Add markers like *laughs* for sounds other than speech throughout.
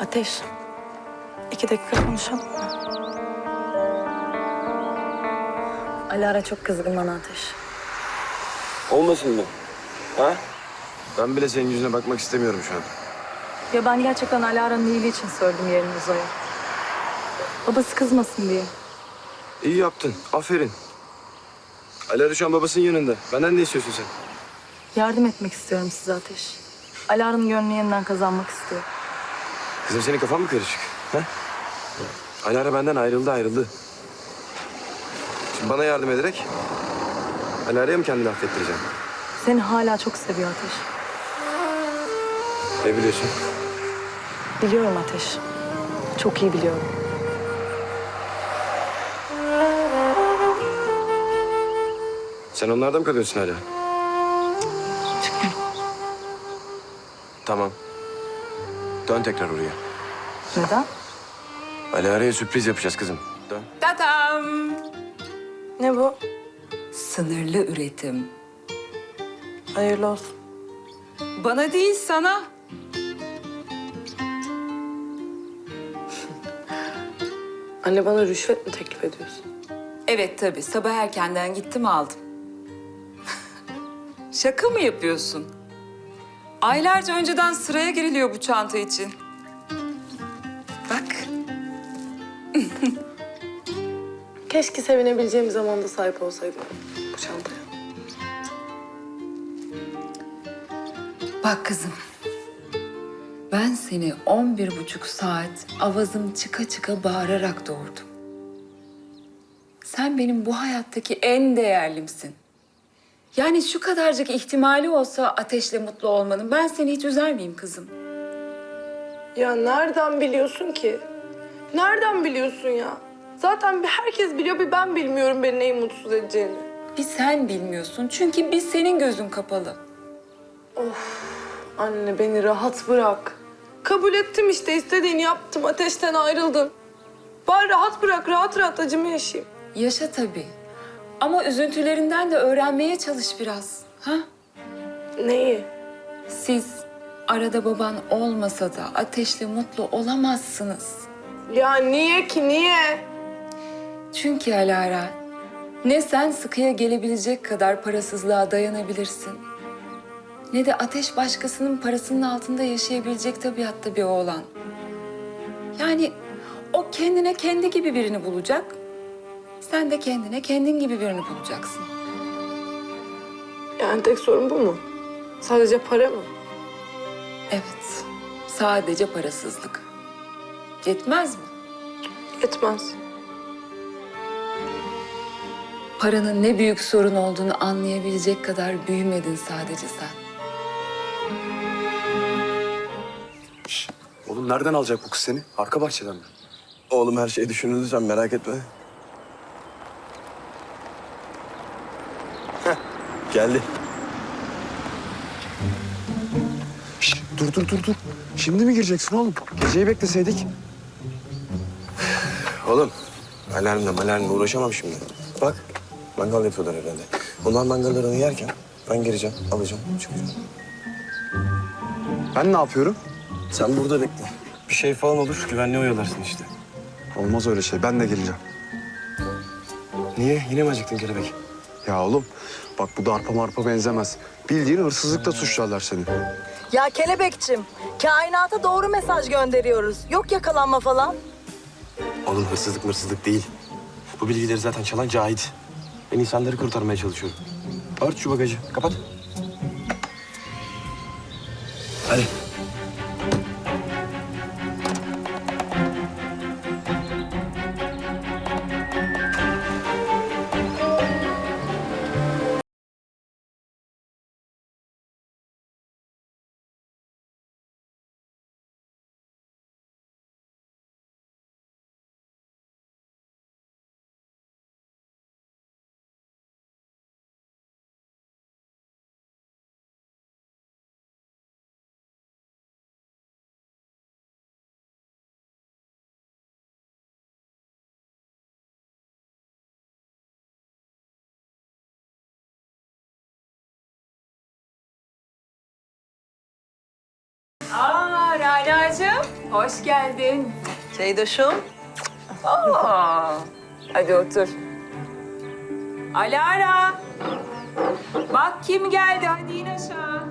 Ateş. iki dakika konuşalım mı? Alara çok kızgın bana Ateş. Olmasın mı? Ha? Ben bile senin yüzüne bakmak istemiyorum şu an. Ya ben gerçekten Alara'nın iyiliği için söyledim yerini Zoya. Babası kızmasın diye. İyi yaptın. Aferin. Alara şu an babasının yanında. Benden ne istiyorsun sen? Yardım etmek istiyorum size Ateş. Alara'nın gönlünü yeniden kazanmak istiyorum. Kızım senin kafan mı karışık? Ha? Alara benden ayrıldı ayrıldı. Şimdi bana yardım ederek Alara'ya mı kendini affettireceğim? Seni hala çok seviyor Ateş. Ne biliyorsun? Biliyorum Ateş. Çok iyi biliyorum. Sen onlarda mı kalıyorsun hala? Çıkma. Tamam. Dön tekrar oraya. Neden? Alara'ya sürpriz yapacağız kızım. Dön. Tatam. Ne bu? Sınırlı üretim. Hayırlı olsun. Bana değil sana. *laughs* Anne bana rüşvet mi teklif ediyorsun? Evet tabii sabah erkenden gittim aldım. *laughs* Şaka mı yapıyorsun? Aylarca önceden sıraya giriliyor bu çanta için. Keşke sevinebileceğim zamanda sahip olsaydım bu çantaya. Bak kızım. Ben seni on bir buçuk saat avazım çıka çıka bağırarak doğurdum. Sen benim bu hayattaki en değerlimsin. Yani şu kadarcık ihtimali olsa ateşle mutlu olmanın ben seni hiç üzer miyim kızım? Ya nereden biliyorsun ki? Nereden biliyorsun ya? Zaten bir herkes biliyor bir ben bilmiyorum beni neyi mutsuz edeceğini. Bir sen bilmiyorsun çünkü bir senin gözün kapalı. Anne beni rahat bırak. Kabul ettim işte istediğini yaptım ateşten ayrıldım. Bari rahat bırak rahat rahat acımı yaşayayım. Yaşa tabii. Ama üzüntülerinden de öğrenmeye çalış biraz. Ha? Neyi? Siz arada baban olmasa da ateşle mutlu olamazsınız. Ya niye ki niye? Çünkü Alara, ne sen sıkıya gelebilecek kadar parasızlığa dayanabilirsin. Ne de ateş başkasının parasının altında yaşayabilecek tabiatta bir oğlan. Yani o kendine kendi gibi birini bulacak. Sen de kendine kendin gibi birini bulacaksın. Yani tek sorun bu mu? Sadece para mı? Evet, sadece parasızlık. Yetmez mi? Yetmez. Paranın ne büyük sorun olduğunu anlayabilecek kadar büyümedin sadece sen. Oğlum nereden alacak bu kız seni? Arka bahçeden mi? Oğlum her şey düşünüldü sen merak etme. Heh, geldi. Şş, dur dur dur dur. Şimdi mi gireceksin oğlum? Geceyi bekleseydik. Oğlum alarmla alarmla uğraşamam şimdi. Mangal yapıyorlar herhalde. Onlar mangallarını yerken ben gireceğim, alacağım, çıkacağım. Ben ne yapıyorum? Sen burada bekle. Bir şey falan olur, güvenliğe uyalarsın işte. Olmaz öyle şey. Ben de geleceğim. Niye? Yine mi acıktın kelebek? Ya oğlum bak bu darpa marpa benzemez. Bildiğin hırsızlıkla suçlarlar seni. Ya kelebekçim, kainata doğru mesaj gönderiyoruz. Yok yakalanma falan. Oğlum hırsızlık mırsızlık değil. Bu bilgileri zaten çalan Cahit. Ben insanları kurtarmaya çalışıyorum. Ört şu bagajı, kapat. Hadi. Hoş geldin. Ceydoş'um. Aa, hadi otur. Alara. Bak kim geldi. Hadi in aşağı.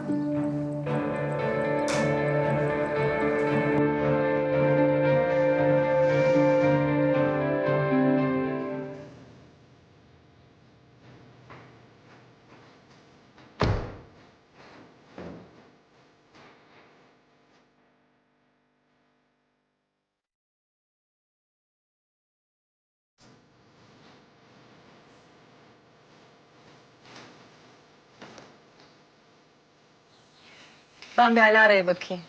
Ben bir Alara'ya bakayım.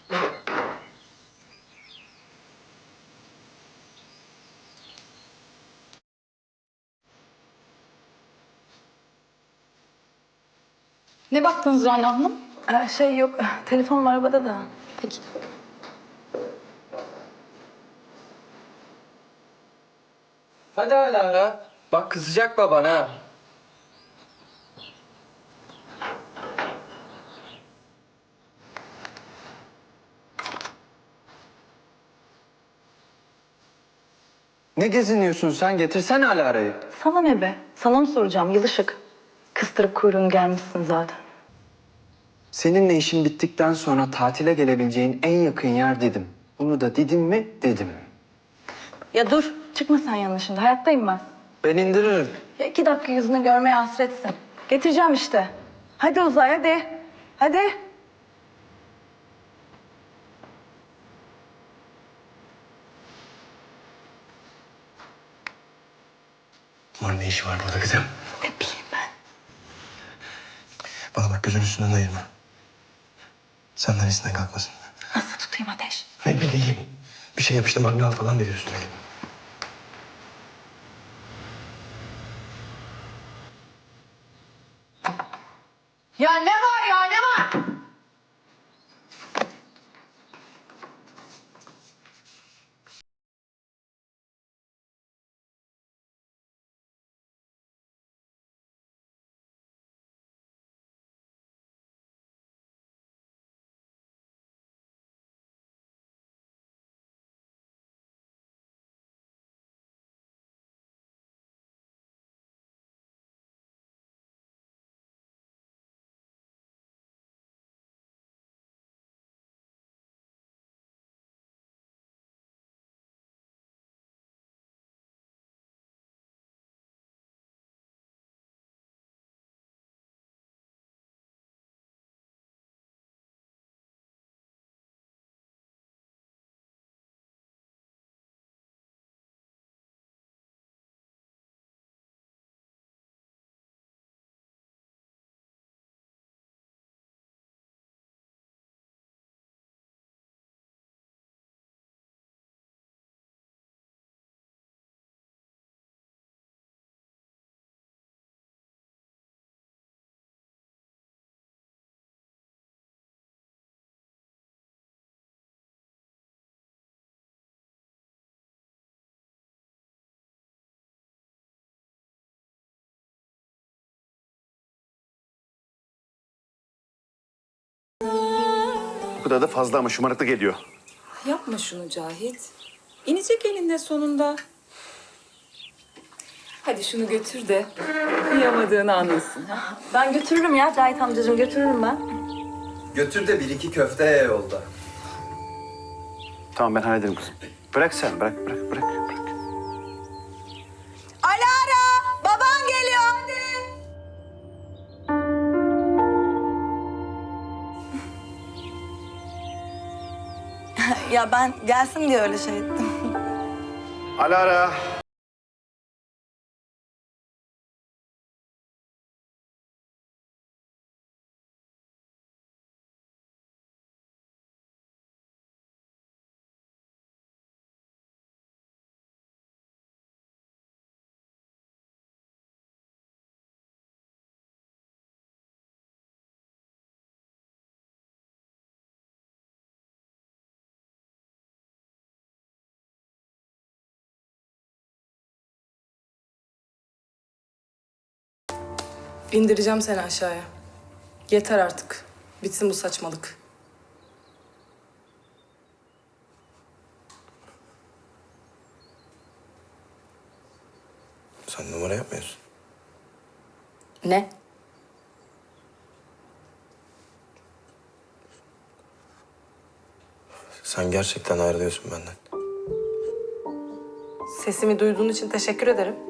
Ne baktınız Rana Hanım? Ee, şey yok, telefonum arabada da. Peki. Hadi Alara. Bak kızacak baban ha. Ne geziniyorsun sen? Getirsene Alara'yı. Sana ne be? Sana mı soracağım yılışık? Kıstırıp kuyruğunu gelmişsin zaten. Seninle işin bittikten sonra tatile gelebileceğin en yakın yer dedim. Bunu da dedim mi? Dedim. Ya dur, çıkma sen yanlışında. Hayattayım ben. Ben indiririm. Ya iki dakika yüzünü görmeye hasretsin. Getireceğim işte. Hadi Uzay hadi. Hadi. Var ne işi var burada kızım? Ne bileyim ben. Bana bak gözün üstünden ayırma. Senden üstünden kalkmasın. Nasıl tutayım ateş? Ne bileyim. Bir şey yapıştı mangal falan dedi üstüne. Ya ne var ya ne var? Kadar da fazla ama şımarıklık ediyor. Yapma şunu Cahit. İnecek elinde sonunda. Hadi şunu götür de yamadığını anlasın. Ha? Ben götürürüm ya Cahit amcacığım götürürüm ben. Götür de bir iki köfte ye yolda. Tamam ben hallederim kızım. Bırak sen bırak bırak bırak. Ya ben gelsin diye öyle şey ettim. Alara. İndireceğim seni aşağıya. Yeter artık. Bitsin bu saçmalık. Sen numara yapmıyorsun. Ne? Sen gerçekten ayrılıyorsun benden. Sesimi duyduğun için teşekkür ederim.